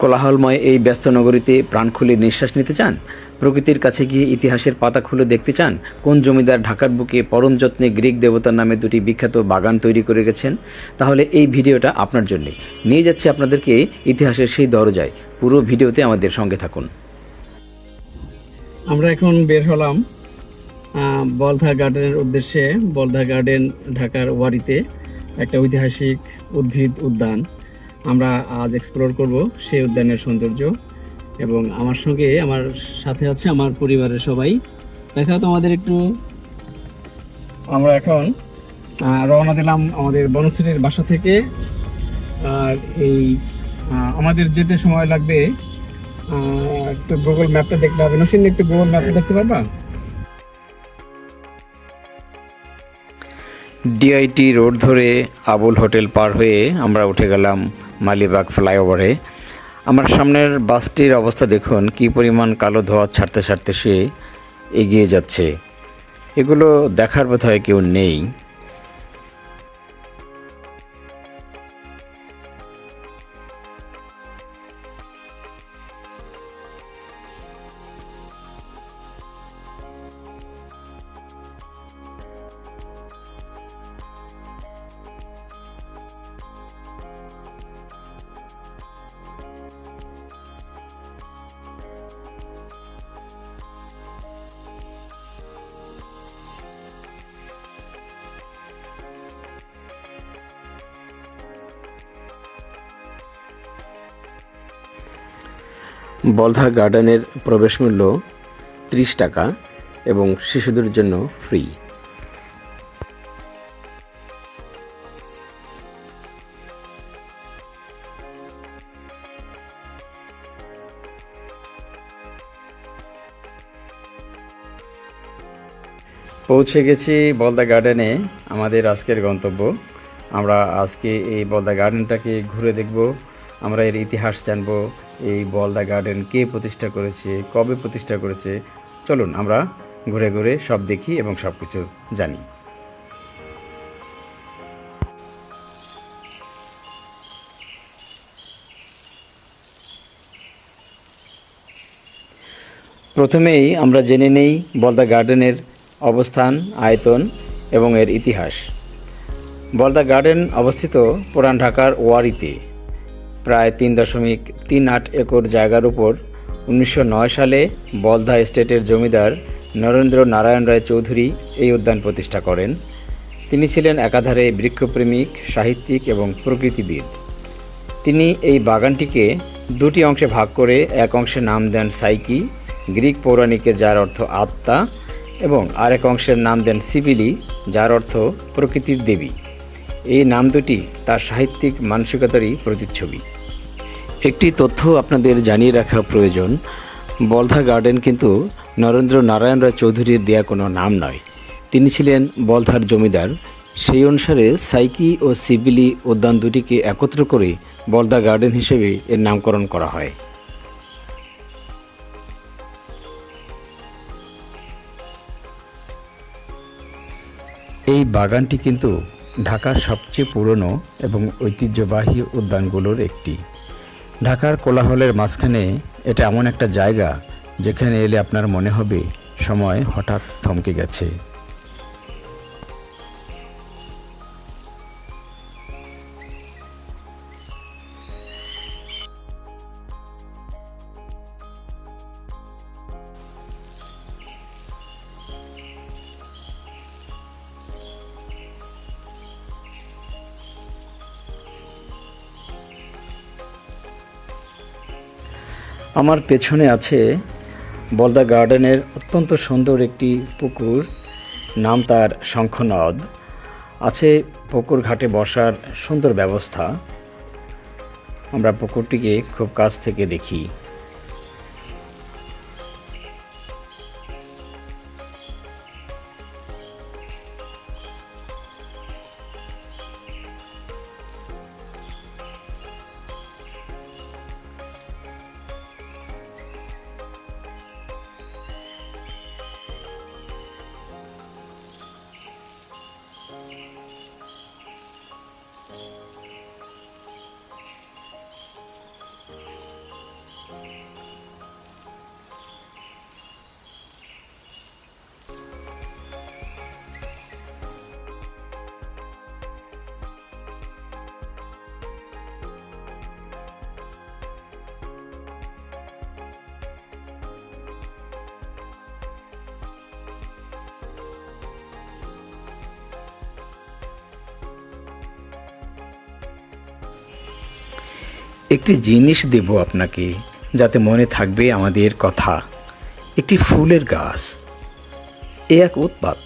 কোলাহলময় এই ব্যস্ত নগরীতে প্রাণ খুলে নিঃশ্বাস নিতে চান? প্রকৃতির কাছে গিয়ে ইতিহাসের পাতা খুলে দেখতে চান? কোন জমিদার ঢাকার বুকে পরম যত্নে গ্রিক দেবতার নামে দুটি বিখ্যাত বাগান তৈরি করে গেছেন? তাহলে এই ভিডিওটা আপনার জন্য। নিয়ে যাচ্ছে আপনাদেরকে ইতিহাসের সেই দরজায়। পুরো ভিডিওতে আমাদের সঙ্গে থাকুন। আমরা এখন বের হলাম বলধা গার্ডেনের উদ্দেশ্যে। বলধা গার্ডেন ঢাকার ওয়ারিতে, একটা ঐতিহাসিক উদ্ভিদ উদ্যান। আমরা আজ এক্সপ্লোর করব সেই উদ্যানের সৌন্দর্য এবং আমার সঙ্গে আমার সাথে আছে আমার পরিবারের সবাই। দেখা তো আমাদের একটু। আমরা এখন রওনা দিলাম আমাদের বনশ্রীর বাসা থেকে। আর এই আমাদের যেতে সময় লাগবে একটু গুগল ম্যাপটা দেখতে হবে। নসিন একটু গুগল ম্যাপটা দেখতে পারবা? ডিআইটি রোড ধরে আবুল হোটেল পার হয়ে আমরা উঠে গেলাম মালিবাগ ফ্লাইওভারে। আমার সামনের বাসটির অবস্থা দেখুন, কি পরিমাণ কালো ধোয়া ছাড়তে ছাড়তে সে এগিয়ে যাচ্ছে। এগুলো দেখার বোধহয় কেউ নেই। বলধা গার্ডেনের প্রবেশ মূল্য ত্রিশ টাকা এবং শিশুদের জন্য ফ্রি। পৌঁছে গেছি বলদা গার্ডেনে, আমাদের আজকের গন্তব্য। আমরা আজকে এই বলদা গার্ডেনটাকে ঘুরে দেখব, আমরা এর ইতিহাস জানব এই বলদা গার্ডেন কে প্রতিষ্ঠা করেছে, কবে প্রতিষ্ঠা করেছে, চলুন আমরা ঘুরে ঘুরে সব দেখি এবং সব কিছু জানি। প্রথমেই আমরা জেনে নেই বলদা গার্ডেনের অবস্থান, আয়তন এবং এর ইতিহাস। বলদা গার্ডেন অবস্থিত পুরান ঢাকার ওয়ারিতে। প্রায় তিন দশমিক তিন আট একর জায়গার উপর উনিশশো নয় সালে বলধা এস্টেটের জমিদার নরেন্দ্র নারায়ণ রায় চৌধুরী এই উদ্যান প্রতিষ্ঠা করেন। তিনি ছিলেন একাধারে বৃক্ষপ্রেমিক, সাহিত্যিক এবং প্রকৃতিবিদ। তিনি এই বাগানটিকে দুটি অংশে ভাগ করে এক অংশে নাম দেন সাইকি, গ্রিক পৌরাণিকে যার অর্থ আত্মা, এবং আরেক অংশের নাম দেন সিবিলি যার অর্থ প্রকৃতির দেবী। এই নাম দুটি তার সাহিত্যিক মানসিকতারই প্রতিচ্ছবি। একটি তথ্য আপনাদের জানিয়ে রাখা প্রয়োজন, বলধা গার্ডেন কিন্তু নরেন্দ্র নারায়ণ রায় চৌধুরীর দেয়া কোনো নাম নয়। তিনি ছিলেন বলধার জমিদার। সেই অনুসারে সাইকি ও সিবিলি উদ্যান দুটিকে একত্র করে বলদা গার্ডেন হিসেবে এর নামকরণ করা হয়। এই বাগানটি কিন্তু ঢাকার সবচেয়ে পুরনো এবং ঐতিহ্যবাহী উদ্যানগুলোর একটি। ঢাকার কোলাহলের মাঝখানে এটা এমন একটা জায়গা যেখানে এলে আপনার মনে হবে সময় হঠাৎ থমকে গেছে। আমার পেছনে আছে বলদা গার্ডেনের অত্যন্ত সুন্দর একটি পুকুর, নাম তার শঙ্খনদ। আছে পুকুর ঘাটে বসার সুন্দর ব্যবস্থা। আমরা পুকুরটিকে খুব কাছ থেকে দেখি। একটি জিনিস দেব আপনাকে, যাতে মনে থাকবে আমাদের কথা। একটি ফুলের গাছ। এ এক উৎপাত।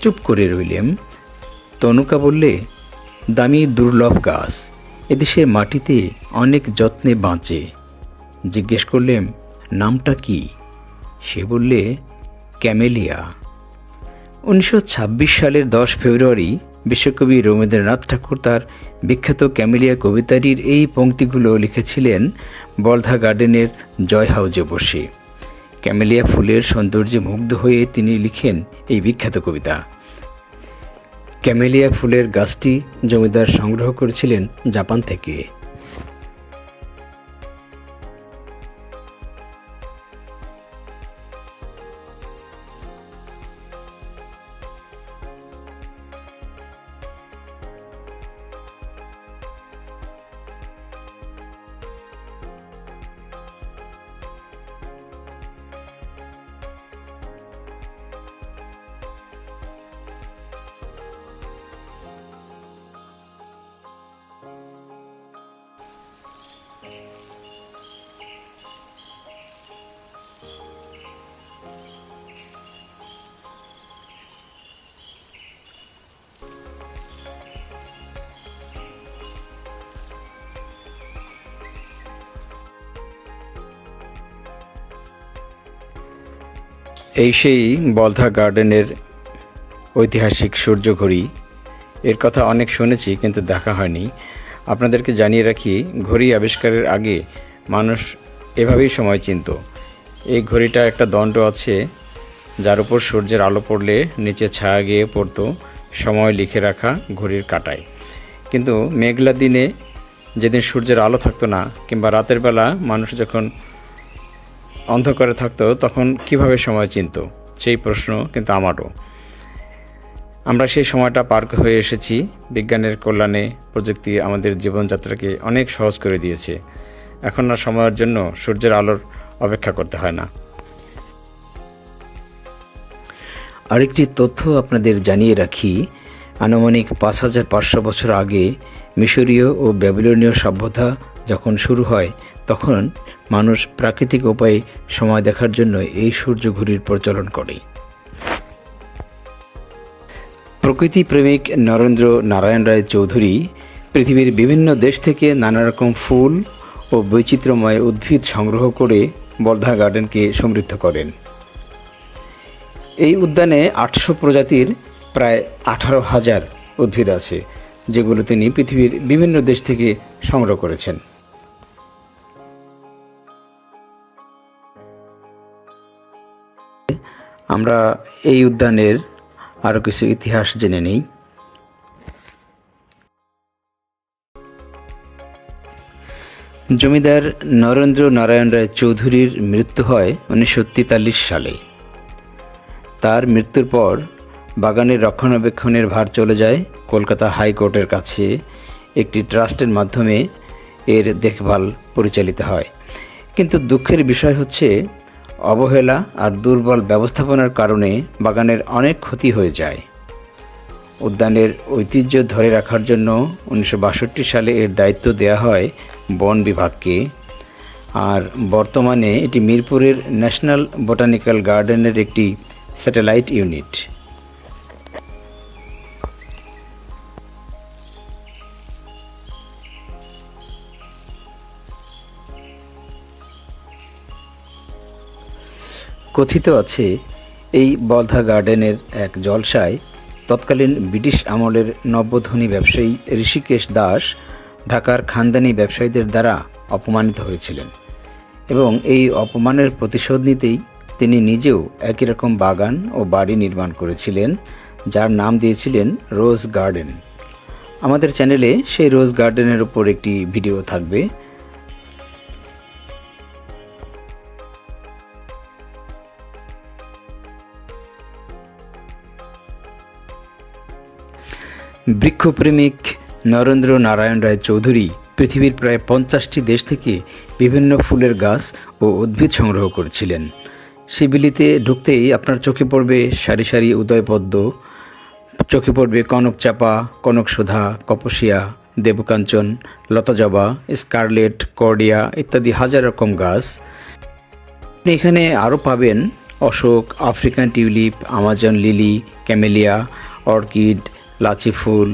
চুপ করে রইলেম। তনুকা বললে, দামি দুর্লভ গাছ। এদেশের মাটিতে অনেক যত্নে বাঁচে। জিজ্ঞেস করলেম, নামটা কি? সে বললে, ক্যামেলিয়া। উনিশশো ছাব্বিশ সালের দশ ফেব্রুয়ারি বিশ্বকবি রবীন্দ্রনাথ ঠাকুর তার বিখ্যাত ক্যামেলিয়া কবিতারির এই পংক্তিগুলো লিখেছিলেন বলধা গার্ডেনের জয় হাউজে বসে। ক্যামেলিয়া ফুলের সৌন্দর্যে মুগ্ধ হয়ে তিনি লিখেন এই বিখ্যাত কবিতা। ক্যামেলিয়া ফুলের গাছটি জমিদার সংগ্রহ করেছিলেন জাপান থেকে। এই সেই বলধা গার্ডেনের ঐতিহাসিক সূর্যঘড়ি। এর কথা অনেক শুনেছি, কিন্তু দেখা হয়নি। আপনাদেরকে জানিয়ে রাখি, ঘড়ি আবিষ্কারের আগে মানুষ এভাবেই সময় চিনত। এই ঘড়িটা একটা দণ্ড আছে, যার উপর সূর্যের আলো পড়লে নিচে ছায়া গিয়ে পড়তো, সময় লিখে রাখা ঘড়ির কাটায়। কিন্তু মেঘলা দিনে যেদিন সূর্যের আলো থাকতো না, কিংবা রাতের বেলা মানুষ যখন অন্ধকারে থাকতো, তখন কীভাবে সময় চিনত? সেই প্রশ্ন কিন্তু আমারও। আমরা সেই সময়টা পার হয়ে এসেছি। বিজ্ঞানের কল্যাণে প্রযুক্তি আমাদের জীবনযাত্রাকে অনেক সহজ করে দিয়েছে। এখন আর সময়ের জন্য সূর্যের আলোর অপেক্ষা করতে হয় না। আরেকটি তথ্য আপনাদের জানিয়ে রাখি। আনুমানিক পাঁচ হাজার পাঁচশো বছর আগে মিশরীয় ও ব্যাবিলনীয় সভ্যতা যখন শুরু হয়, তখন মানুষ প্রাকৃতিক উপায়ে সময় দেখার জন্য এই সূর্য ঘড়ির প্রচলন করে। প্রকৃতি প্রেমিক নরেন্দ্র নারায়ণ রায় চৌধুরী পৃথিবীর বিভিন্ন দেশ থেকে নানা রকম ফুল ও বৈচিত্র্যময় উদ্ভিদ সংগ্রহ করে বর্ধা গার্ডেনকে সমৃদ্ধ করেন। এই উদ্যানে আটশো প্রজাতির প্রায় আঠারো হাজার উদ্ভিদ আছে, যেগুলো তিনি পৃথিবীর বিভিন্ন দেশ থেকে সংগ্রহ করেছেন। আমরা এই উদ্যানের আরও কিছু ইতিহাস জেনে নেই। জমিদার নরেন্দ্র নারায়ণ রায় চৌধুরীর মৃত্যু হয় উনিশশো তেতাল্লিশ সালে। তার মৃত্যুর পর বাগানের রক্ষণাবেক্ষণের ভার চলে যায় কলকাতা হাইকোর্টের কাছে। একটি ট্রাস্টের মাধ্যমে এর দেখভাল পরিচালিত হয়। কিন্তু দুঃখের বিষয় হচ্ছে অবহেলা আর দুর্বল ব্যবস্থাপনার কারণে বাগানের অনেক ক্ষতি হয়ে যায়। উদ্যানের ঐতিহ্য ধরে রাখার জন্য উনিশশো বাষট্টি সালে এর দায়িত্ব দেয়া হয় বন বিভাগকে। আর বর্তমানে এটি মিরপুরের ন্যাশনাল বোটানিক্যাল গার্ডেনের একটি স্যাটেলাইট ইউনিট। কথিত আছে, এই বলধা গার্ডেনের এক জলসায় তৎকালীন ব্রিটিশ আমলের নব্যধনী ব্যবসায়ী ঋষিকেশ দাস ঢাকার খানদানি ব্যবসায়ীদের দ্বারা অপমানিত হয়েছিলেন এবং এই অপমানের প্রতিশোধ নিতেই তিনি নিজেও একই রকম বাগান ও বাড়ি নির্মাণ করেছিলেন, যার নাম দিয়েছিলেন রোজ গার্ডেন। আমাদের চ্যানেলে সেই রোজ গার্ডেনের ওপর একটি ভিডিও থাকবে। বৃক্ষপ্রেমিক নরেন্দ্র নারায়ণ রায় চৌধুরী পৃথিবীর প্রায় পঞ্চাশটি দেশ থেকে বিভিন্ন ফুলের গাছ ও উদ্ভিদ সংগ্রহ করেছিলেন। শিবিলিতে ঢুকতেই আপনার চোখে পড়বে সারি সারি উদয়পদ্ম, চোখে পড়বে কনক চাপা, কনক সুধা, কপসিয়া, দেবকাঞ্চন লতাজবা স্কারলেট, কর্ডিয়া ইত্যাদি হাজার রকম গাছ। আপনি এখানে আরও পাবেন Ashok, African tulip, Amazon lily, camellia, orchid lassi ফুল,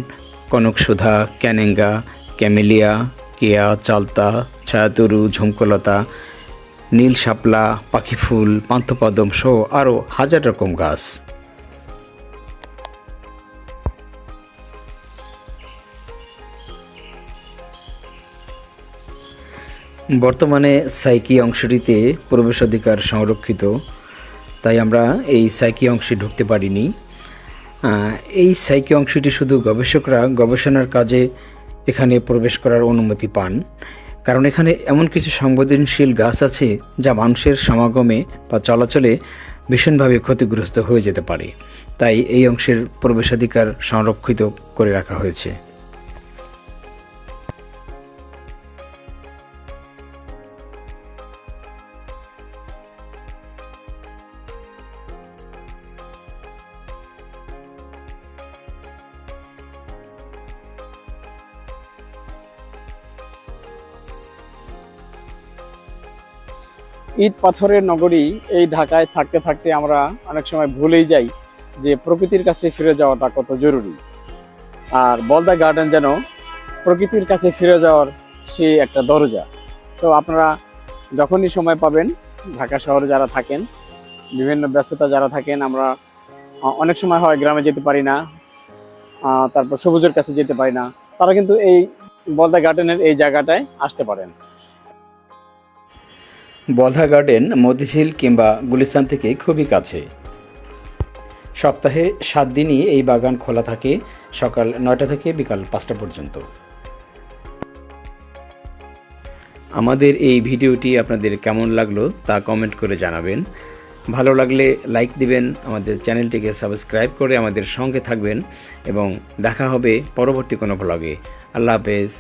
কনকসুধা, ক্যানেঙ্গা, ক্যামেলিয়া, কেয়া, চালতা, ছায়াতরু, ঝুমকলতা, নীল শাপলা, পাখি ফুল, পান্থপদম সহ আরও হাজার রকম গাছ। বর্তমানে সাইকি অংশটিতে প্রবেশাধিকার সংরক্ষিত, তাই আমরা এই সাইকি অংশে ঢুকতে পারিনি। এই সাইকি অংশটি শুধু গবেষকরা গবেষণার কাজে এখানে প্রবেশ করার অনুমতি পান, কারণ এখানে এমন কিছু সংবেদনশীল গাছ আছে যা মানুষের সমাগমে বা চলাচলে ভীষণভাবে ক্ষতিগ্রস্ত হয়ে যেতে পারে। তাই এই অংশের প্রবেশাধিকার সংরক্ষিত করে রাখা হয়েছে। ইট পাথরের নগরী এই ঢাকায় থাকতে থাকতে আমরা অনেক সময় ভুলেই যাই যে প্রকৃতির কাছে ফিরে যাওয়াটা কত জরুরি। আর বলদা গার্ডেন যেন প্রকৃতির কাছে ফিরে যাওয়ার সেই একটা দরজা। সো আপনারা যখনই সময় পাবেন, ঢাকা শহরে যারা থাকেন, বিভিন্ন ব্যস্ততা যারা থাকেন, আমরা অনেক সময় হয় গ্রামে যেতে পারি না তারপর সবুজের কাছে যেতে পারি না, তারা কিন্তু এই বলদা গার্ডেনের এই জায়গাটায় আসতে পারেন। বলহা গার্ডেন, মতিঝিল কিংবা গুলিস্তান থেকে খুবই কাছে। সপ্তাহে সাত দিনই এই বাগান খোলা থাকে সকাল নয়টা থেকে বিকাল পাঁচটা পর্যন্ত। আমাদের এই ভিডিওটি আপনাদের কেমন লাগল তা কমেন্ট করে জানাবেন। ভালো লাগলে লাইক দিবেন, আমাদের চ্যানেলটিকে সাবস্ক্রাইব করে আমাদের সঙ্গে থাকবেন এবং দেখা হবে পরবর্তী কোনো ব্লগে আল্লাহ হাফেজ।